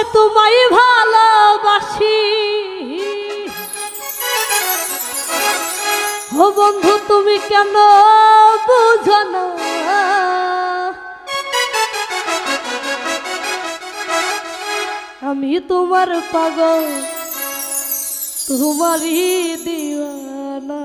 যে তোমায় ভালোবাসি। ও বন্ধু তুমি কেন বুঝো না? আমি তোমার পাগল তোমারই দিওয়ানা।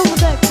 খুব দেখ